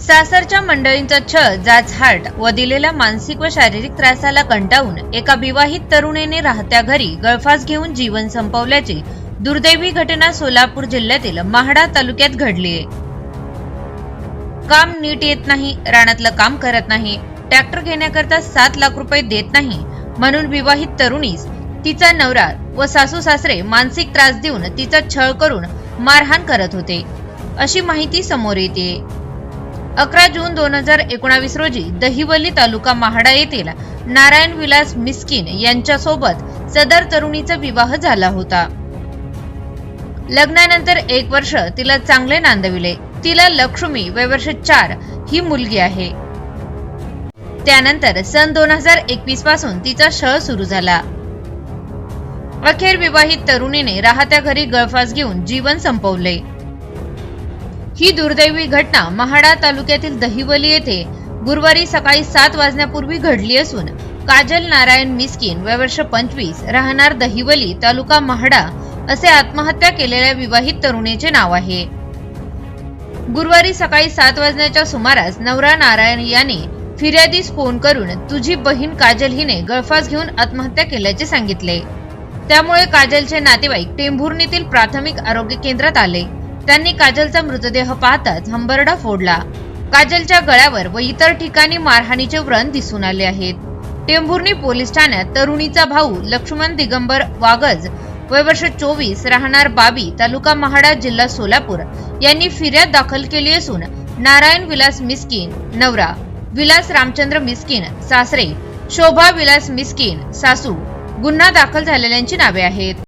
सासरच्या मंडळींचा छळ जाचहाट व दिलेल्या मानसिक व शारीरिक त्रासाला कंटाळून एका विवाहित तरुणीने राहत्या घरी गळफास घेऊन जीवन संपवल्याची दुर्दैवी घटना सोलापूर जिल्ह्यातील महाडा तालुक्यात घडलीय काम नीट येत नाही रानातलं काम करत नाही ट्रॅक्टर घेण्याकरता सात लाख रुपये देत नाही म्हणून विवाहित तरुणीस तिचा नवरा व सासू सासरे मानसिक त्रास देऊन तिचा छळ करून मारहाण करत होते. अशी माहिती समोर येते. अकरा जून दोन हजार एकोणावीस रोजी दहिवली तालुका महाडा येथील नारायण विलास मिस्किन यांच्यासोबत सदर तरुणीचा विवाह झाला होता. लग्नानंतर एक वर्ष तिला चांगले नांदविले. तिला लक्ष्मी वय वर्ष चार ही मुलगी आहे. त्यानंतर सन दोन हजार एकवीसपासून तिचा शह सुरू झाला. अखेर विवाहित तरुणीने राहत्या घरी गळफास घेऊन जीवन संपवले. ही दुर्दैवी घटना महाडा तालुक्यातील दहिवली येथे गुरुवारी सकाळी सात वाजण्यापूर्वी घडली असून काजल नारायण मिस्किन वयवर्ष पंचवीस राहणार दहिवली तालुका महाडा असे आत्महत्या केलेल्या विवाहित तरुणीचे नाव आहे. गुरुवारी सकाळी सात वाजण्याच्या सुमारास नवरा नारायण याने फिर्यादीस फोन करून तुझी बहीण काजल हिने गळफास घेऊन आत्महत्या केल्याचे सांगितले. त्यामुळे काजलचे नातेवाईक टेंभुर्णीतील प्राथमिक आरोग्य केंद्रात आले. त्यांनी काजलचा मृतदेह पाहताच हंबरडा फोडला. काजलच्या गळ्यावर व इतर ठिकाणी मारहाणीचे व्रण दिसून आले आहेत. टेंभुर्णी पोलीस ठाण्यात तरुणीचा भाऊ लक्ष्मण दिगंबर वागज वय वर्ष चोवीस राहणार बाबी तालुका महाडा जिल्हा सोलापूर यांनी फिर्याद दाखल केली असून नारायण विलास मिस्किन नवरा विलास रामचंद्र मिस्किन सासरे शोभा विलास मिस्किन सासू गुन्हा दाखल झालेल्यांची नावे आहेत.